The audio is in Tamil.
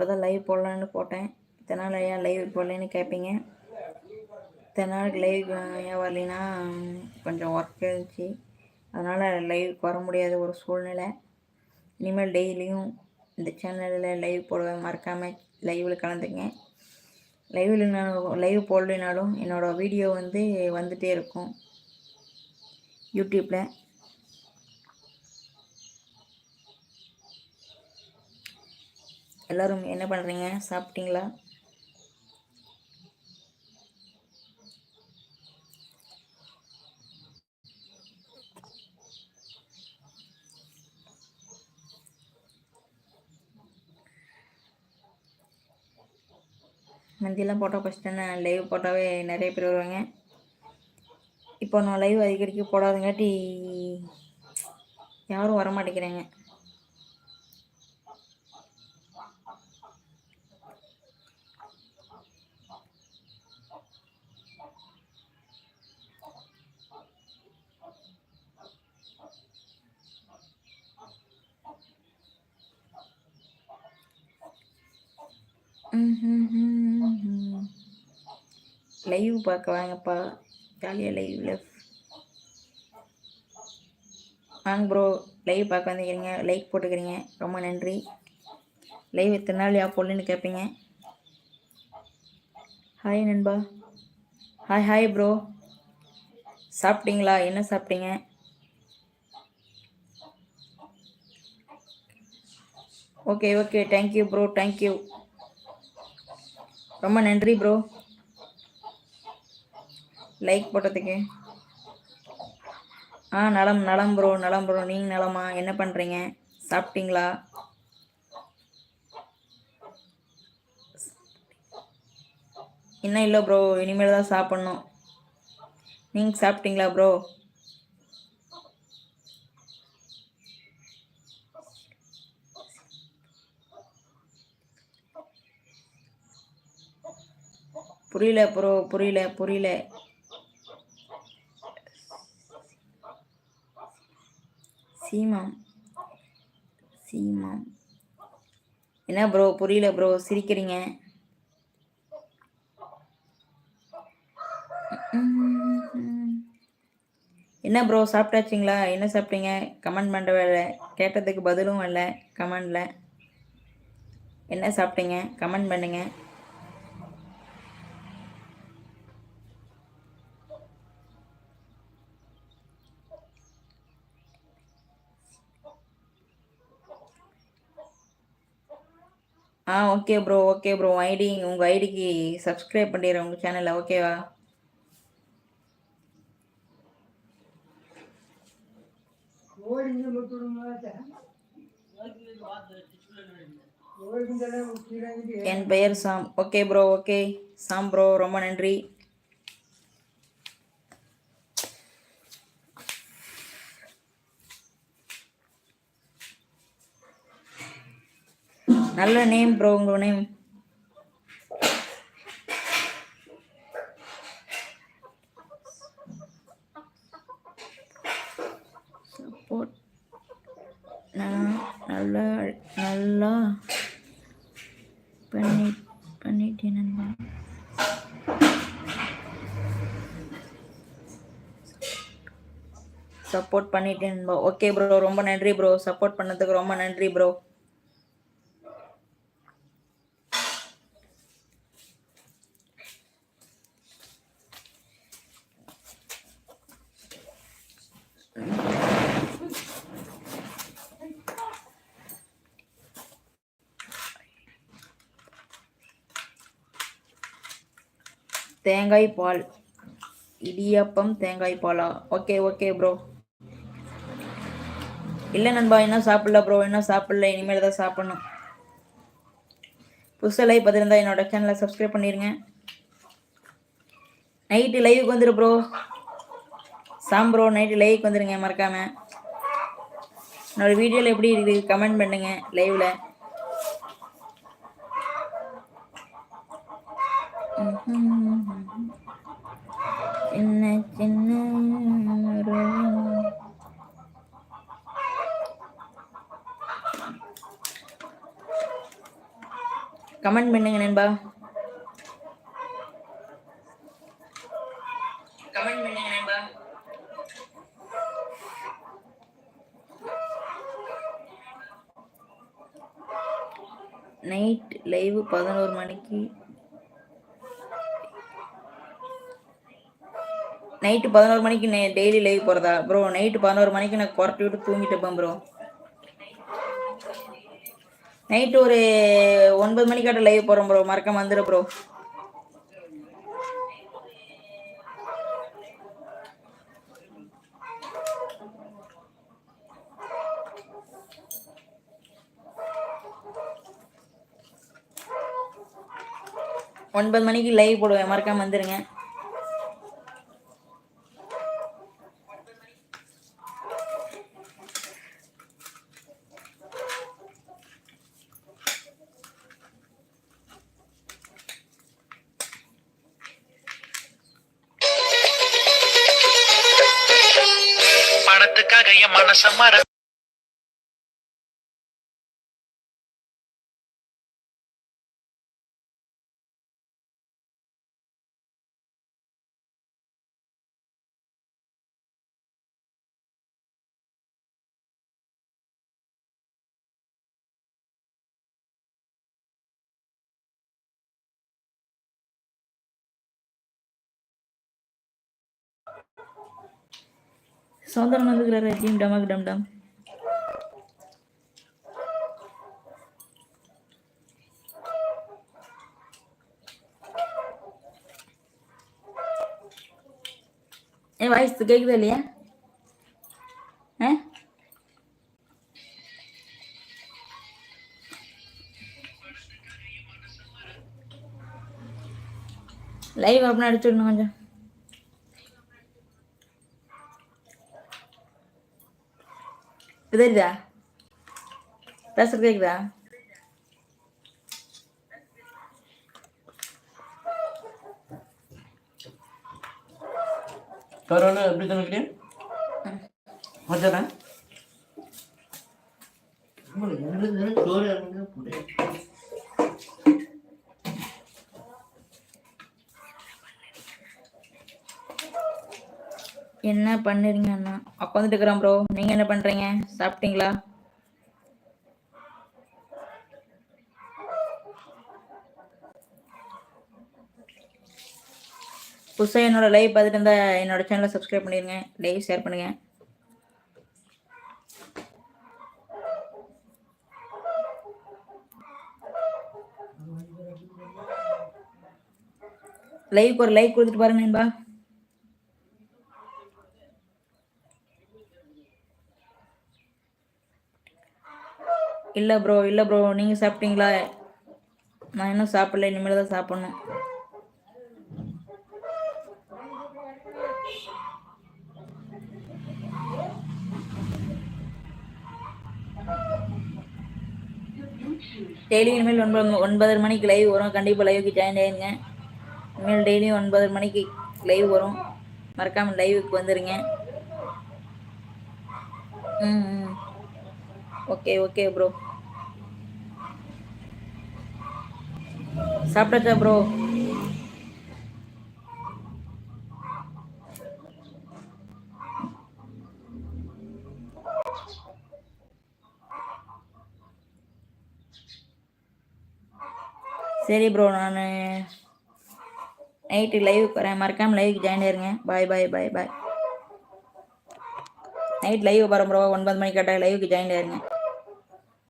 இப்போ தான் லைவ் போடலான்னு போட்டேன். இத்தனை நாள் ஏன் லைவ் போடலன்னு கேட்பீங்க இத்தனை நாளுக்கு லைவ் ஏன் வரலைன்னா கொஞ்சம் ஒர்க் இருந்துச்சு. அதனால் லைவுக்கு வர முடியாத ஒரு சூழ்நிலை. இனிமேல் டெய்லியும் இந்த சேனலில் லைவ் போடுவேன் மறக்காமல் லைவில் கலந்துங்க லைவில் லைவ் போடலைனாலும் என்னோடய வீடியோ வந்து வந்துகிட்டே இருக்கும். யூடியூப்பில் எல்லோரும் என்ன பண்ணுறீங்க சாப்பிட்டீங்களா? மந்திலாம் போட்டால் ஃபஸ்ட்டு நான் லைவ் போட்டாவே நிறைய பேர் வருவாங்க. இப்போ நான் லைவ் அடிக்கடிக்கு போடாதங்காட்டி யாரும் வர லைவ் பார்க்க வாங்கப்பா ஜாலியாக லைவ் லைவ்ல வாங்க ப்ரோ லைவ் பார்க்க வந்துக்கிறீங்க லைக் போட்டுக்கிறீங்க ரொம்ப நன்றி லைவ் எத்தனை நாள் யா போடலன்னு கேட்பீங்க ஹாய் நண்பா ஹாய் ஹாய் ப்ரோ சாப்பிட்டீங்களா? என்ன சாப்பிட்டீங்க? Okay okay thank you bro thank you ரொம்ப நன்றி ப்ரோ லைக் போட்டதுக்கு. ஆ நலம் நலம் ப்ரோ நலம் ப்ரோ நீங்கள் நலமா? என்ன பண்ணுறீங்க சாப்பிட்டீங்களா? இன்னும் இல்லை ப்ரோ இனிமேல் தான் சாப்பிட்ணும். நீங்கள் சாப்பிட்டீங்களா ப்ரோ புரியல ப்ரோ புரியல புரியல. சீமாம். சீமாம். என்ன ப்ரோ புரியல ப்ரோ சிரிக்கிறீங்க. என்ன ப்ரோ சாப்பிட்டாச்சிங்களா? என்ன சாப்பிட்டீங்க? கமெண்ட் பண்ணுற வேலை. கேட்டதுக்கு பதிலும் வரல கமெண்டில் என்ன சாப்பிட்டீங்க? கமெண்ட் பண்ணுங்கள் ஆ okay bro okay bro ID உங்கள் ஐடிக்கு சப்ஸ்கிரைப் பண்ணிடுறேன் உங்கள் சேனலில் ஓகேவா என் பெயர் Sam. Okay bro okay Sam bro ரொம்ப நன்றி. நல்ல நேம் ப்ரோ உங்களோட நேம் சப்போர்ட் நான் நல்லா நல்லா பண்ணி பண்ணிட்டேன் சப்போர்ட் பண்ணிட்டேன் ஓகே ப்ரோ ரொம்ப நன்றி ப்ரோ சப்போர்ட் பண்ணதுக்கு ரொம்ப நன்றி ப்ரோ தேங்காய் பால். இடியப்பம் தேங்காய் பாலா? ஓகே ஓகே ப்ரோ இல்லை நண்பா இன்னும் சாப்பிடல ப்ரோ இன்னும் சாப்பிடல. இனிமேல் தான் சாப்பிடணும். புதுசாக லைவ் பார்த்துருந்தா என்னோட சேனலை சப்ஸ்கிரைப் பண்ணிடுங்க நைட்டு லைவுக்கு வந்துடு ப்ரோ சாம் ப்ரோ நைட்டு லைவுக்கு வந்துடுங்க மறக்காமல் என்னோடய வீடியோவில் எப்படி இருக்குது கமெண்ட் பண்ணுங்கள் லைவில் சின்ன சின்ன கமெண்ட் பண்ணுங்க நண்பா. கமெண்ட் பண்ணுங்க நண்பா. நைட் லைவ் பதினோரு மணிக்கு நைட்டு பதினோரு மணிக்கு டெய்லி லைவ் போகிறதா ப்ரோ நைட்டு பதினோரு மணிக்கு நான் குறட்டி விட்டு தூங்கிட்டு ப்ரோ நைட்டு ஒரு ஒன்பது மணிக்காட்ட லைவ் போகிறோம் ப்ரோ மறக்காம வந்துடு ப்ரோ ஒன்பது மணிக்கு லைவ் போடுவேன். மறக்காம வந்துருங்க. பணத்துக்காக என் மனச வந்துக்கிறாரு டீம் டமக் டம் டம் ஏ வாய்ஸ் கேக்குதா இல்லையா? ஆ? லைவ் அப்படின்னா அடிச்சுடணும் கொஞ்சம். தெரியுதா? பேசுறது கேக்குதா? கரோனா எப்படி தனக்கு மச்சானா என்ன பண்ணுறீங்க அண்ணா? உட்காந்துட்டு இருக்கிறேன் ப்ரோ நீங்கள் என்ன பண்ணுறீங்க? சாப்பிட்டீங்களா? புதுசாக என்னோட லைவ் பார்த்துட்டு இருந்தா என்னோட சேனலை சப்ஸ்கிரைப் பண்ணிடுங்க லைவ் ஷேர் பண்ணுங்க. லைவுக்கு ஒரு லைக் கொடுத்துட்டு பாருங்க நண்பா இல்லை ப்ரோ இல்லை ப்ரோ நீங்கள் சாப்பிட்டீங்களா? நான் இன்னும் சாப்பிடல இனிமேல் தான் சாப்பிட்ணும். டெய்லி இனிமேல் ஒன்பது ஒன்பதரை மணிக்கு லைவ் வரும். கண்டிப்பாக லைவுக்கு ஜாயின் ஆயிருங்க. இனிமேல் டெய்லியும் ஒன்பதரை மணிக்கு லைவ் வரும். மறக்காமல் லைவுக்கு வந்துடுங்க ம் ம். ஓகே ஓகே ப்ரோ சாப்பிட்டாச்சா ப்ரோ சரி ப்ரோ நான் நைட்டு லைவுக்கு வரேன். மறக்காமல் லைவுக்கு ஜாயின் ஆயிருங்க bye bye bye bye night live வரோம் ப்ரோ ஒன்பது மணிக்கு கட்டாய லைவுக்கு ஜாயின் ஆயிருங்க.